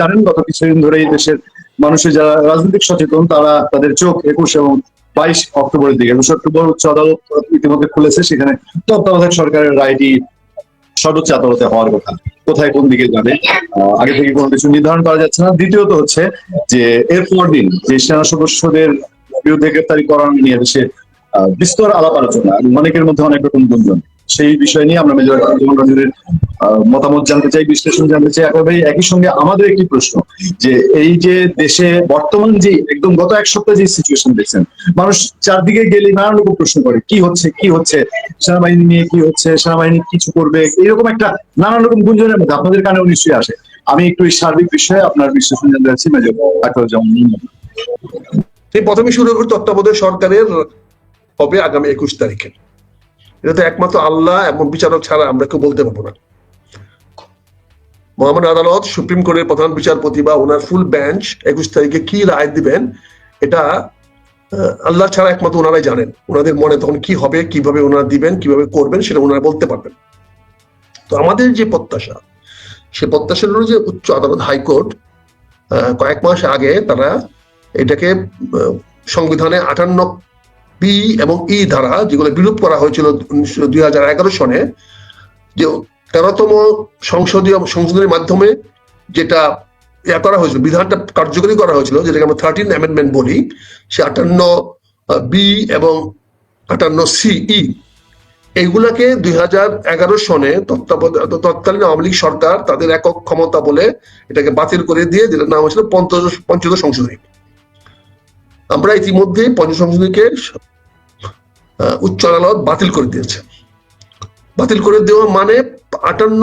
জানেন গত কিছুদিন ধরে এই দেশের মানুষের যারা রাজনৈতিক সচেতন, তারা তাদের চোখ একুশ এবং বাইশ অক্টোবরের দিকে, একুশ অক্টোবর উচ্চ আদালত ইতিমধ্যে খুলেছে, সেখানে তত্ত্বাবধায়ক সরকারের রায়টি সর্বোচ্চ আদালতে হওয়ার কথা। কোথায় কোন দিকে যাবে আগে থেকে কোনো কিছু নির্ধারণ করা যাচ্ছে না। দ্বিতীয়ত হচ্ছে যে এর পরদিন যে সেনা সদস্যদের বিরুদ্ধে গ্রেপ্তারি করানো নিয়ে দেশে বিস্তর আলাপ আলোচনা অনেকের মধ্যে অনেক রকম গুঞ্জন। সেই বিষয় নিয়ে আমরা মেজর আব্দুল মতামত জানতে চাই, বিশ্লেষণ জানতে চাই। একইভাবে একই সঙ্গে আমাদের একটি প্রশ্ন, যে এই যে দেশে বর্তমান যে একদম গত এক সপ্তাহে যে সিচুয়েশন দেখছেন, মানুষ চারদিকে গেলে নানান রকম প্রশ্ন করে, কি হচ্ছে কি হচ্ছে, সেনাবাহিনী নিয়ে কি হচ্ছে, সেনাবাহিনী কিছু করবে, এরকম একটা নানান রকম গুঞ্জনের মধ্যে আপনাদের কানেও নিশ্চয়ই আসে। আমি একটু এই সার্বিক বিষয়ে আপনার বিশ্লেষণ জানতে চাচ্ছি, মেজর যেমন সেই প্রথমে শুরু করি তত্ত্বাবধায়ক সরকারের হবে আগামী একুশ তারিখে। এটা তো একমাত্র আল্লাহ এবং বিচারক ছাড়া আমরা কেউ বলতে পারব না। মহামান্য আদালত সুপ্রিম কোর্টের প্রধান বিচারপতি বা ওনার ফুল বেঞ্চ একুশ তারিখে কি রায় দিবেন, এটা আল্লাহ ছাড়া একমাত্র ওনারাই জানেন। ওনাদের মনে তখন কি হবে, কীভাবে ওনারা দিবেন, কীভাবে করবেন সেটা ওনারা বলতে পারবেন। তো আমাদের যে প্রত্যাশা, সে প্রত্যাশা হলো যে উচ্চ আদালত হাইকোর্ট কয়েক মাস আগে তারা এটাকে সংবিধানে আটান্ন বি এবং ই ধারা যেগুলো বিলোপ করা হয়েছিল দুই হাজার এগারো সনে, যে তেরোতম সংসদীয় সংশোধনের মাধ্যমে যেটা ইয়া করা হয়েছিল, বিধানটা কার্যকরী করা হয়েছিল, যেটাকে আমরা থার্টিন অ্যামেন্ডমেন্ট বলি, সে আটান্ন বি এবং আটান্ন সি ই এইগুলাকে দুই হাজার এগারো সনে তৎকালীন আওয়ামী লীগ সরকার তাদের একক ক্ষমতা বলে এটাকে বাতিল করে দিয়ে যেটার নাম হয়েছিল পঞ্চদশ পঞ্চদশ সংশোধনী। আমরা ইতিমধ্যে পঞ্চদশ সংশোধনীকে উচ্চ আদালত বাতিল করে দিয়েছে। বাতিল করে দেওয়া মানে আটান্ন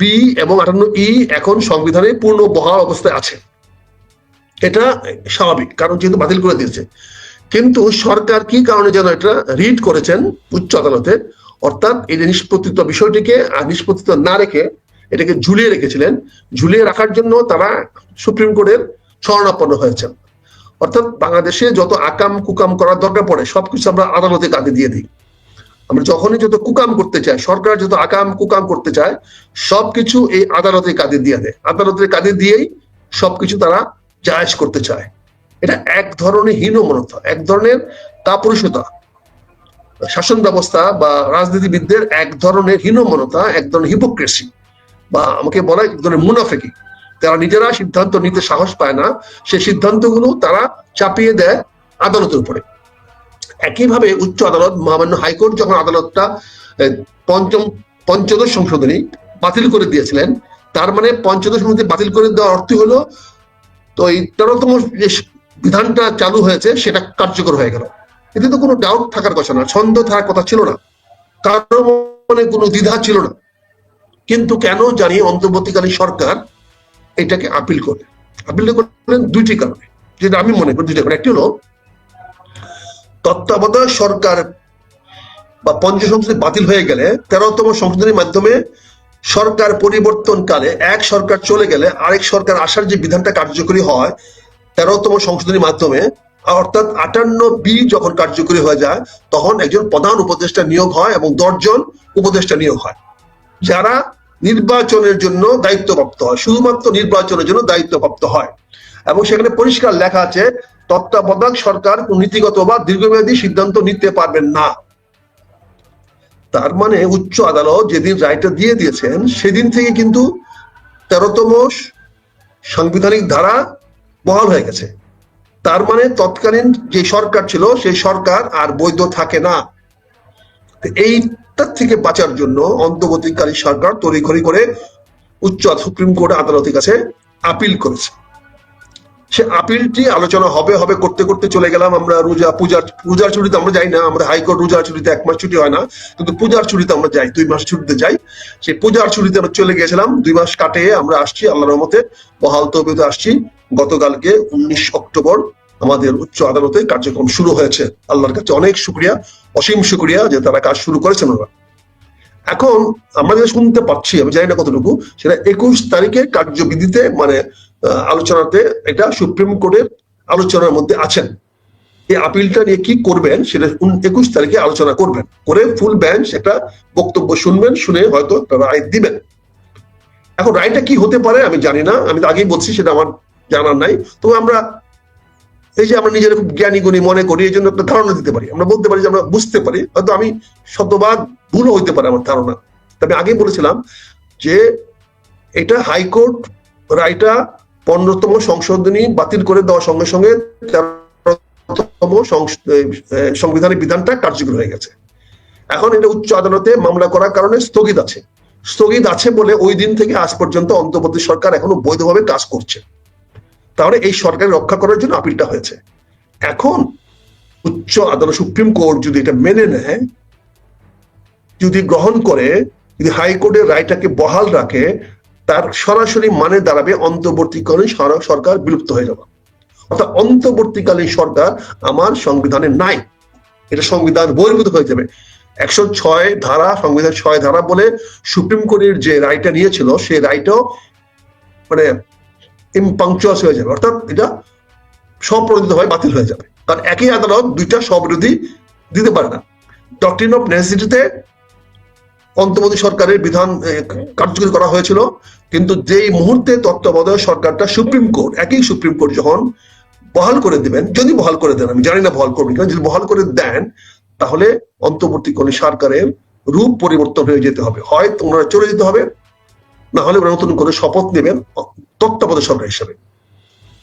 বি এবং আটান্ন ই এখন সংবিধানে পূর্ণ বহাল অবস্থায় আছে। এটা স্বাভাবিক, কারণ যেহেতু বাতিল করে দিয়েছে। কিন্তু সরকার কি কারণে যেন এটা রিড করেছেন উচ্চ আদালতে? অর্থাৎ এই যে নিষ্পত্তিত্ব বিষয়টিকে, আর নিষ্পত্তিত্ব না রেখে এটাকে ঝুলিয়ে রেখেছিলেন। ঝুলিয়ে রাখার জন্য তারা সুপ্রিম কোর্টের শরণাপন্ন হয়েছেন। অর্থাৎ বাংলাদেশে যত আকাম কুকাম করার দরকার পড়ে, সবকিছু আমরা আদালতে কাঁধে দিয়ে দিই। আমরা যখনই যত কুকাম করতে চাই, সরকার যত আকাম কুকাম করতে চায়, সবকিছু এই আদালতের কাঁধে দিয়ে দেয়। আদালতের কাঁধে দিয়েই সবকিছু তারা জায়েজ করতে চায়। এটা এক ধরনের হীনমনতা, এক ধরনের কাপুরুষতা। শাসন ব্যবস্থা বা রাজনীতিবিদদের এক ধরনের হীনমনতা, এক ধরনের হিপোক্রেসি বা আমাকে বলা এক ধরনের মুনাফেকি। তারা নিজেরা সিদ্ধান্ত নিতে সাহস পায় না, সেই সিদ্ধান্তগুলো তারা চাপিয়ে দেয় আদালতের উপরে। একইভাবে উচ্চ আদালত, মহামান্য হাইকোর্ট যখন আদালতটা পঞ্চম, পঞ্চদশ সংশোধনী বাতিল করে দিয়েছিলেন, তার মানে পঞ্চদশ সংশোধনী বাতিল করে দেওয়ার অর্থ হলো, তো এই তেরোতম যে বিধানটা চালু হয়েছে, সেটা কার্যকর হয়ে গেল। এতে তো কোনো ডাউট থাকার কথা না, ছন্দ থাকার কথা ছিল না, কারও মনে কোনো দ্বিধা ছিল না। কিন্তু কেন জানি অন্তর্বর্তীকালীন সরকার এটাকে আপিল করে আপিল করলেন দুইটি কারণে। যেটা আমি মনে করি দুইটা কারণ। একটি হলো, তত্ত্বাবধায়ক সরকার বা পঞ্চ সংসদে বাতিল হয়ে গেলে তেরোতম সংশোধনীর মাধ্যমে সরকার পরিবর্তনকালে এক সরকার চলে গেলে আরেক সরকার আসার যে বিধানটা কার্যকরী হয়, তেরোতম সংশোধনীর মাধ্যমে, অর্থাৎ আটান্ন বি যখন কার্যকরী হয়ে যায়, তখন একজন প্রধান উপদেষ্টা নিয়োগ হয় এবং দশজন উপদেষ্টা নিয়োগ হয়। যারা নির্বাচনের জন্য দায়িত্বপ্রাপ্ত হয়। শুধুমাত্র নির্বাচনের জন্য দায়িত্বপ্রাপ্ত হয়। এবং সেখানে পরিষ্কার লেখা আছে, তত্ত্বাবধায়ক সরকার নীতিগত বা দীর্ঘমেয়াদী সিদ্ধান্ত নিতে পারবেন না। তার মানে উচ্চ আদালত যেদিন রায়টা দিয়ে দিয়েছেন, সেদিন থেকে কিন্তু তেরোতম সাংবিধানিক ধারা বহাল হয়ে গেছে। তার মানে তৎকালীন যে সরকার ছিল, সেই সরকার আর বৈধ থাকে না। তো এইটার থেকে বাঁচার জন্য অন্তর্বর্তীকালীন সরকার তড়িঘড়ি করে উচ্চ সুপ্রিম কোর্ট আদালতের কাছে আপিল করেছে। সে আপিলটি আলোচনা হবে হবে করতে করতে চলে গেলাম আমরা রোজা, পূজার পূজার ছুটিতে আমরা যাই না আমরা হাইকোর্ট রোজার ছুটিতে এক মাস ছুটি হয় না, কিন্তু পূজার ছুটিতে আমরা যাই, দুই মাস ছুটিতে যাই। সেই পূজার ছুটিতে আমরা চলে গেছিলাম, দুই মাস কাটিয়ে আমরা আসছি, আল্লাহর রহমতে বহাল তবিতে আসছি। গতকালকে উনিশ অক্টোবর আমাদের উচ্চ আদালতে কার্যক্রম শুরু হয়েছে। আল্লাহর কাছে অনেক শুক্রিয়া, অসীম শুক্রিয়া যে তারা কাজ শুরু করেছেন ওরা। এখন আমরা যেটা শুনতে পাচ্ছি, আমি জানি না কতটুকু, সেটা একুশ তারিখে কার্যবিধিতে মানে আলোচনাতে এটা সুপ্রিম কোর্টের আলোচনার মধ্যে আছেন। এই আপিলটা নিয়ে কি করবেন, সেটা একুশ তারিখে আলোচনা করবেন। করে ফুল বেঞ্চ একটা বক্তব্য শুনবেন, শুনে হয়তো রায় দিবেন। এখন রায়টা কি হতে পারে আমি জানি না, আমি আগেই বলছি, সেটা আমার জানার নাই। তবে আমরা এই যে আমরা নিজেরা খুব জ্ঞানী গুণী মনে করি, এই জন্য একটা ধারণা দিতে পারি। আমরা বলতে পারি যে আমরা বুঝতে পারি, হয়তো আমি শতভাগ ভুলও হইতে পারে আমার ধারণা। তবে আগেই বলেছিলাম যে এটা হাইকোর্ট রায়টা পনেরোতম সংশোধনী বাতিল করে দেওয়ার সঙ্গে সঙ্গে তেরোতম সংবিধানের বিধানটা কার্যকর হয়ে গেছে। এখন এটা উচ্চ আদালতে মামলা করার কারণে স্থগিত আছে। স্থগিত আছে বলে ওই দিন থেকে আজ পর্যন্ত অন্তর্বর্তী সরকার এখনও বৈধভাবে কাজ করছে। তাহলে এই সরকার রক্ষা করার জন্য আপিলটা হয়েছে। এখন উচ্চ আদালত, সুপ্রিম কোর্ট যদি এটা মেনে নেয়, যদি গ্রহণ করে, যদি হাইকোর্টের রায়টাকে বহাল রাখে, তার সরাসরি মানে দাঁড়াবে অন্তর্বর্তীকালীন সরকার বিলুপ্ত হয়ে যাবে অর্থাৎ অন্তর্বর্তীকালীন সরকার আমার সংবিধানে নাই। এটা সংবিধান বহির্ভূত হয়ে যাবে। একশো ছয় ধারা, সংবিধান ছয় ধারা বলে সুপ্রিম কোর্টের যে রায়টা নিয়েছিল, সেই রায়টাও মানে ইম্পাংচুয়াস হয়ে যাবে। অর্থাৎ এটা স্বপ্রণোদিত হয়ে বাতিল হয়ে যাবে। কারণ একই আদালত দুইটা স্ববিরোধী দিতে পারে না। ডক্টরিন অফ নেসিটিতে অন্তর্বর্তী সরকারের বিধান কার্যকরী করা হয়েছিল। কিন্তু যেই মুহূর্তে তত্ত্বাবধায়ক সরকারটা সুপ্রিম কোর্ট, একই সুপ্রিম কোর্ট যখন বহাল করে দিবেন, যদি বহাল করে দেন, আমি জানি না বহাল করবেন কিনা, যদি বহাল করে দেন, তাহলে অন্তর্বর্তীকালীন সরকারের রূপ পরিবর্তন হয়ে যেতে হবে। হয় ওনারা চলে যেতে হবে, না হলে ওরা নতুন করে শপথ নেবেন তত্ত্বাবধায়ক হিসেবে।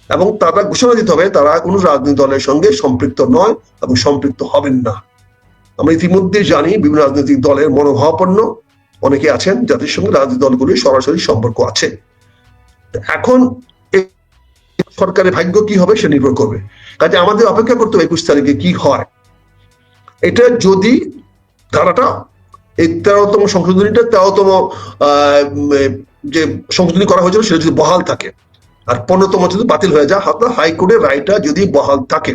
এবং তারা ঘোষণা দিতে হবে, তারা কোনো রাজনৈতিক দলের সঙ্গে সম্পৃক্ত নয় এবং সম্পৃক্ত হবেন না। আমরা ইতিমধ্যে জানি বিভিন্ন রাজনৈতিক দলের মনোভাবাপন্ন অনেকে আছেন যাদের সঙ্গে রাজনৈতিক দলগুলির সরাসরি সম্পর্ক আছে। এখন সরকারের ভাগ্য কি হবে সে নির্ভর করবে। কাজে আমাদের অপেক্ষা করতে হবে একুশ তারিখে কি হয়। এটা যদি ধারাটা এই তেরোতম সংশোধনীটা তেরোতম যে সংশোধনী করা হয়েছিল সেটা যদি বহাল থাকে আর পনেরোতম যদি বাতিল হয়ে যায়, অর্থাৎ হাইকোর্টের রায়টা যদি বহাল থাকে।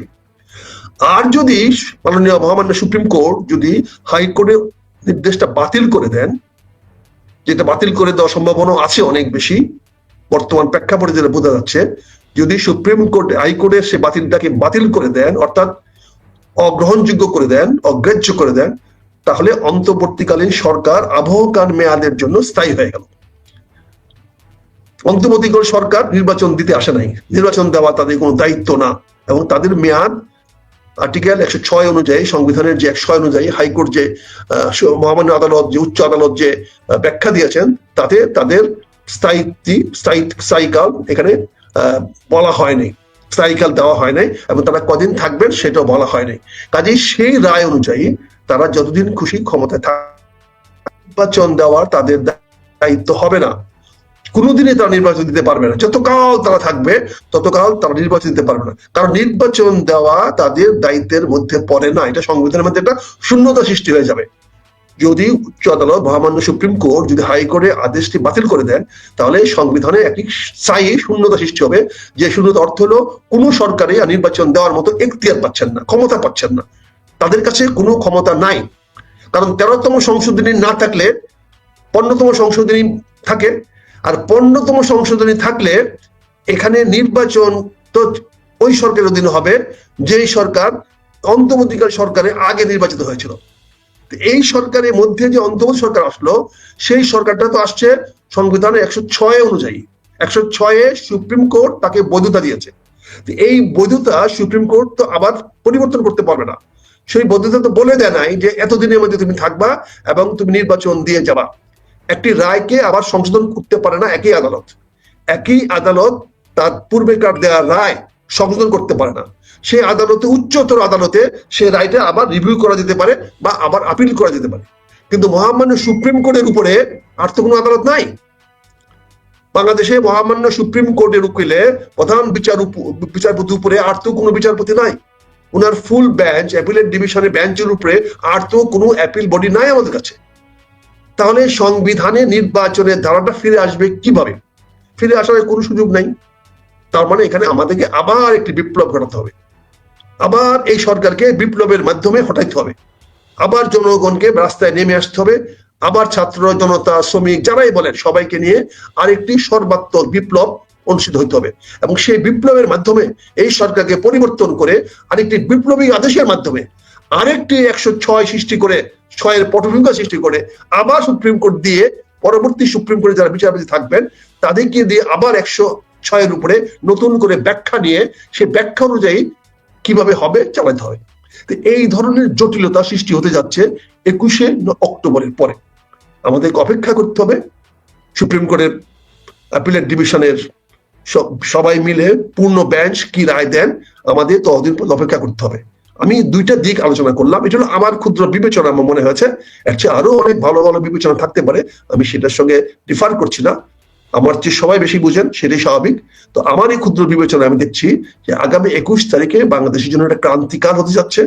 আর যদি মাননীয় মহামান্য সুপ্রিম কোর্ট যদি হাইকোর্টের নির্দেশটা বাতিল করে দেন, যেটা বাতিল করে দেওয়ার সম্ভাবনা আছে অনেক বেশি, বর্তমান প্রেক্ষাপটে যেটা বোঝা যাচ্ছে, যদি সুপ্রিম কোর্ট হাইকোর্টের সে বাতিলটাকে বাতিল করে দেন, অর্থাৎ অগ্রহণযোগ্য করে দেন, অগ্রাহ্য করে দেন, তাহলে অন্তর্বর্তীকালীন সরকার আবহকান মেয়াদের জন্য স্থায়ী হয়ে গেল। অন্তর্বর্তীকালীন সরকার নির্বাচন দিতে আসে নাই। নির্বাচন দেওয়া তাদের কোনো দায়িত্ব না এবং তাদের মেয়াদ আর্টিকেল একশো ছয় অনুযায়ী, সংবিধানের যে একশো অনুযায়ী, হাইকোর্ট যে মহামান্য আদালত যে, উচ্চ আদালত যে ব্যাখ্যা দিয়েছেন, তাতে তাদের স্থায়িত্ব স্থায়ী স্থায়ীকাল এখানে বলা হয়নি স্থায়ীকাল দেওয়া হয় নাই এবং তারা কদিন থাকবেন সেটাও বলা হয় নাই। কাজেই সেই রায় অনুযায়ী তারা যতদিন খুশি ক্ষমতায় থাক নির্বাচন দেওয়ার তাদের দায়িত্ব হবে না। কোনোদিনই তারা নির্বাচন দিতে পারবে না। যতকাল তারা থাকবে, ততকাল তারা নির্বাচন দিতে পারবে না। কারণ নির্বাচন দেওয়া তাদের দায়িত্বের মধ্যে পড়ে না। এটা সংবিধানের মধ্যে একটা শূন্যতা সৃষ্টি হয়ে যাবে। যদি উচ্চ আদালত, মহামান্য সুপ্রিম কোর্ট যদি হাইকোর্টে আদেশটি বাতিল করে দেন, তাহলে সংবিধানে একটি স্থায়ী শূন্যতা সৃষ্টি হবে। যে শূন্যতা অর্থ হলো, কোনো সরকারে নির্বাচন দেওয়ার মতো এখতিয়ার পাচ্ছেন না, ক্ষমতা পাচ্ছেন না। তাদের কাছে কোনো ক্ষমতা নাই। কারণ তেরোতম সংশোধনী না থাকলে পনেরোতম সংশোধনী থাকে। আর পনেরোতম সংশোধনী থাকলে এখানে নির্বাচন তো ওই সরকারের অধীনে হবে, যেই সরকার অন্তর্বর্তীকালীন সরকারে আগে নির্বাচিত হয়েছিল। এই সরকারের মধ্যে যে অন্তর্বর্তী সরকার আসলো, সেই সরকারটা তো আসছে সংবিধানের একশো ছয় অনুযায়ী। একশো ছয়ে সুপ্রিম কোর্ট তাকে বৈধতা দিয়েছে। এই বৈধতা সুপ্রিম কোর্ট তো আবার পরিবর্তন করতে পারবে না। সেই বৈধতা তো বলে দেয় নাই যে এতদিনের মধ্যে তুমি থাকবা এবং তুমি নির্বাচন দিয়ে যাবা। একটি রায়কে আবার সংশোধন করতে পারে না একই আদালত। একই আদালত তার পূর্বেকার দেওয়া রায় সংশোধন করতে পারে না। সেই আদালতে, উচ্চতর আদালতে সে রায়টা আবার রিভিউ করা যেতে পারে বা আবার আপিল করা যেতে পারে। কিন্তু মহামান্য সুপ্রিম কোর্টের উপরে আর তো কোনো আদালত নাই। বাংলাদেশে মহামান্য সুপ্রিম কোর্টের উকিলে প্রধান বিচার বিচারপতির উপরে আর তো কোনো বিচারপতি নাই। ওনার ফুল বেঞ্চ অ্যাপিলেট ডিভিশনের বেঞ্চের উপরে আর তো কোনো অ্যাপিল বডি নাই আমাদের কাছে। তাহলে সংবিধানে নির্বাচনের ধারাটা ফিরে আসবে কীভাবে? ফিরে আসার কোনো সুযোগ নাই। তার মানে এখানে আমাদেরকে আবার একটি বিপ্লব ঘটাতে হবে। আবার এই সরকারকে বিপ্লবের মাধ্যমে হটাইতে হবে। আবার জনগণকে রাস্তায় নেমে আসতে হবে। আবার ছাত্র, জনতা, শ্রমিক, যারাই বলেন, সবাইকে নিয়ে আরেকটি সর্বাত্মক বিপ্লব অনুষ্ঠিত হইতে হবে। এবং সেই বিপ্লবের মাধ্যমে এই সরকারকে পরিবর্তন করে আরেকটি বিপ্লবী আদেশের মাধ্যমে আরেকটি একশো ছয় সৃষ্টি করে, ছয়ের পটভূমিকা সৃষ্টি করে, আবার সুপ্রিম কোর্ট দিয়ে, পরবর্তী সুপ্রিম কোর্টে যারা বিচারপতি থাকবেন, তাদেরকে দিয়ে আবার একশো ছয়ের উপরে নতুন করে ব্যাখ্যা নিয়ে সে ব্যাখ্যা অনুযায়ী কীভাবে হবে চালাতে হবে। এই ধরনের জটিলতা সৃষ্টি হতে যাচ্ছে একুশে অক্টোবরের পরে। আমাদেরকে অপেক্ষা করতে হবে। সুপ্রিম কোর্টের অ্যাপিলেট ডিভিশনের সব- সবাই মিলে পূর্ণ বেঞ্চ কি রায় দেন, আমাদের ততদিন অপেক্ষা করতে হবে। আমি দুইটা দিক আলোচনা করলাম। এটা হলো আমার ক্ষুদ্র বিবেচনা আমার মনে হয়েছে, এর আরও অনেক ভালো ভালো বিবেচনা থাকতে পারে। আমি সেটার সঙ্গে ডিফার করছি না। আমার চেয়ে সবাই বেশি বুঝেন, সেটাই স্বাভাবিক। তো আমার এই ক্ষুদ্র বিবেচনা আমি দেখছি যে আগামী একুশ তারিখে বাংলাদেশের জন্য একটা ক্রান্তিকাল হতে যাচ্ছে।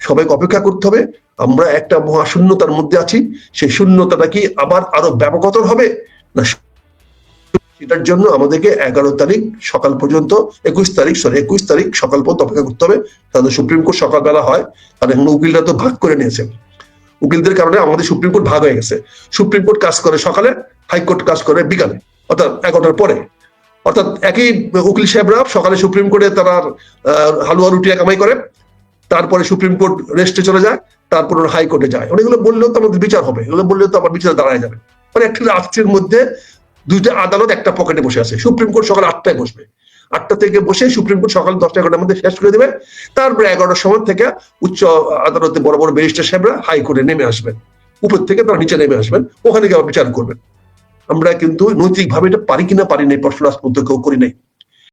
সবাইকে অপেক্ষা করতে হবে। আমরা একটা মহাশূন্যতার মধ্যে আছি। সেই শূন্যতাটা কি আবার আরও ব্যাপকতর হবে? না সেটার জন্য আমাদেরকে এগারো তারিখ সকাল পর্যন্ত, একুশ তারিখ সরি একুশ তারিখ সকাল পর্যন্ত অপেক্ষা করতে হবে। তাহলে সুপ্রিম কোর্ট সকালবেলা হয় আর এখন উকিলরা তো ভাগ করে নিয়েছে। উকিলদের কারণে আমাদের সুপ্রিম কোর্ট ভাগ হয়ে গেছে। সুপ্রিম কোর্ট কাজ করে সকালে হাইকোর্ট কাজ করে বিকালে, অর্থাৎ এগারোটার পরে। অর্থাৎ একই উকিল সাহেবরা সকালে সুপ্রিম কোর্টে তারা হালুয়া রুটি কামাই করে, তারপরে সুপ্রিম কোর্ট রেস্টে চলে যায়, তারপর হাইকোর্টে যায়। এগুলো বললেও তো আমাদের বিচার হবে, এগুলো বললেও তো আবার বিচার দাঁড়ায় যাবে। মানে একটা রাষ্ট্রের মধ্যে দুইটা আদালত একটা পকেটে বসে আছে। সুপ্রিম কোর্ট সকাল আটটায় বসবে। আটটা থেকে বসে সুপ্রিম কোর্ট সকাল দশটা এগারোটার মধ্যে শেষ করে দেবে তারপরে এগারোটার সময় থেকে উচ্চ আদালতে বড় বড় ব্যারিস্টার সাহেবরা হাইকোর্টে নেমে আসবেন। উপর থেকে তারা নিচে নেমে আসবেন। ওখানে গিয়ে বিচার করবেন। আমরা কিন্তু নৈতিকভাবে এটা পারি কিনা পারি নাই, প্রশ্ন আজ পর্যন্ত কেউ করি নাই।